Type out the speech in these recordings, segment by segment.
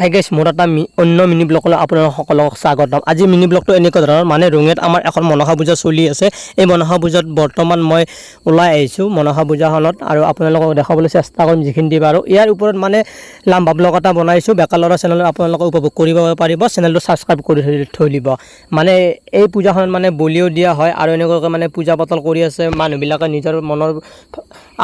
Hi guys মোৰ এটা অন্য মিনি ব্লগলৈ আপোনালোক সকলক স্বাগতম। আজি মিনি ব্লগটো এনেকুৱা ধৰণৰ মানে ৰঙিয়াত আমাৰ এখন মনসা পূজা চলি আছে। এই মনসা পূজাত বৰ্তমান মই ওলাই আহিছোঁ মনসা পূজাখনত আৰু আপোনালোকক দেখাবলৈ চেষ্টা কৰিম যিখিনি দিব আৰু ইয়াৰ ওপৰত মানে লাম্বা ব্লগ এটা বনাইছোঁ। বেকা ল'ৰা চেনেলত আপোনালোকে উপভোগ কৰিব পাৰিব। চেনেলটো ছাবস্ক্ৰাইব কৰি থৈ দিব। মানে এই পূজাখনত মানে বলিও দিয়া হয় আৰু এনেকুৱাকৈ মানে পূজা পাতল কৰি আছে। মানুহবিলাকে নিজৰ মনৰ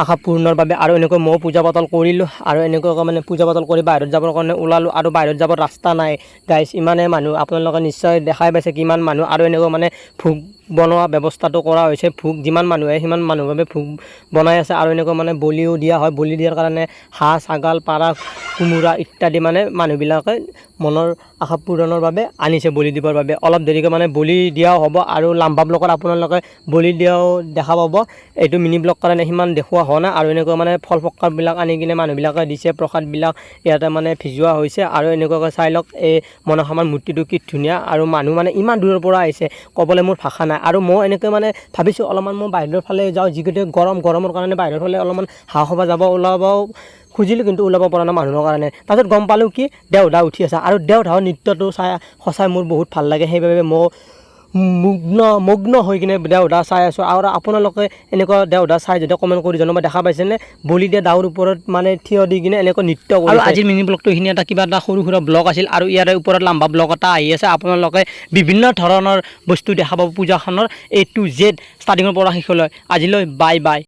আশা পূৰ্ণৰ বাবে আৰু এনেকৈ ময়ো পূজা পাতল কৰিলোঁ আৰু এনেকুৱাকৈ মানে পূজা পাতল কৰি বাহিৰত যাবৰ কাৰণে ওলালোঁ আৰু বাহিৰত যাব ৰাস্তা নাই। গাইছ ইমানে মানুহ আপোনালোকে নিশ্চয় দেখাই পাইছে কিমান মানুহ আৰু এনেকুৱা মানে ভোগ বনোৱা ব্যৱস্থাটো কৰা হৈছে ভোগ যিমান মানুহ আহে সিমান মানুহৰ বাবে ভোগ বনাই আছে আৰু এনেকুৱা মানে বলিও দিয়া হয়। বলি দিয়াৰ কাৰণে হাঁহ ছাগাল পাৰা, কোমোৰা ইত্যাদি মানে মানুহবিলাকে মনৰ আশা পূৰণৰ বাবে আনিছে বলি দিবৰ বাবে। অলপ দেৰিকৈ মানে বলি দিয়াও হ'ব আৰু লাম্বা ব্লকত আপোনালোকে বলি দিয়াও দেখা পাব। এইটো মিনি ব্লক কাৰণে সিমান দেখুওৱা হোৱা নাই আৰু এনেকুৱা মানে ফল ফক্কাৰবিলাক আনি কিনে মানুহবিলাকে দিছে, প্ৰসাদবিলাক ইয়াতে মানে ভিজোৱা হৈছে আৰু এনেকুৱাকৈ চাই লওক, এই মনসামাৰ মূৰ্তিটো কি ধুনীয়া আৰু মানুহ মানে ইমান দূৰৰ পৰা আহিছে, ক'বলৈ মোৰ ভাষা নাই। আৰু মই এনেকৈ মানে ভাবিছোঁ অলপমান মই বাহিৰৰ ফালে যাওঁ যিকেইটা গৰম, গৰমৰ কাৰণে বাহিৰৰ ফালে অলপমান হাঁহ সভা যাব ওলাব খুজিলোঁ কিন্তু ওলাব পৰা নাই মানুহৰ কাৰণে। তাৰপিছত গম পালোঁ কি দেওধা উঠি আছে আৰু দেওধাৰ নৃত্যটো চাই, সঁচাই মোৰ বহুত ভালো লাগে। সেইবাবে মই মগ্ন মগ্ন হৈ কিনে দেওধা চাই আছোঁ। আৰু আপোনালোকে এনেকুৱা দেওধা চাই যদি কমেণ্ট কৰি জনাব দেখা পাইছেনে? বলি দিয়া দাউৰ ওপৰত মানে থিয় দি কিনে এনেকৈ নৃত্য কৰি আৰু আজিৰ মিনি ব্লগটো এইখিনি এটা কিবা এটা সৰু সুৰা ব্লগ আছিল আৰু ইয়াৰে ওপৰত লাম্বা ব্লগ এটা আহি আছে। আপোনালোকে বিভিন্ন ধৰণৰ বস্তু দেখা পাব পূজাখনৰ এ টু জেড ষ্টাৰ্টিঙৰ পৰা শেষলৈ। আজিলৈ বাই বাই।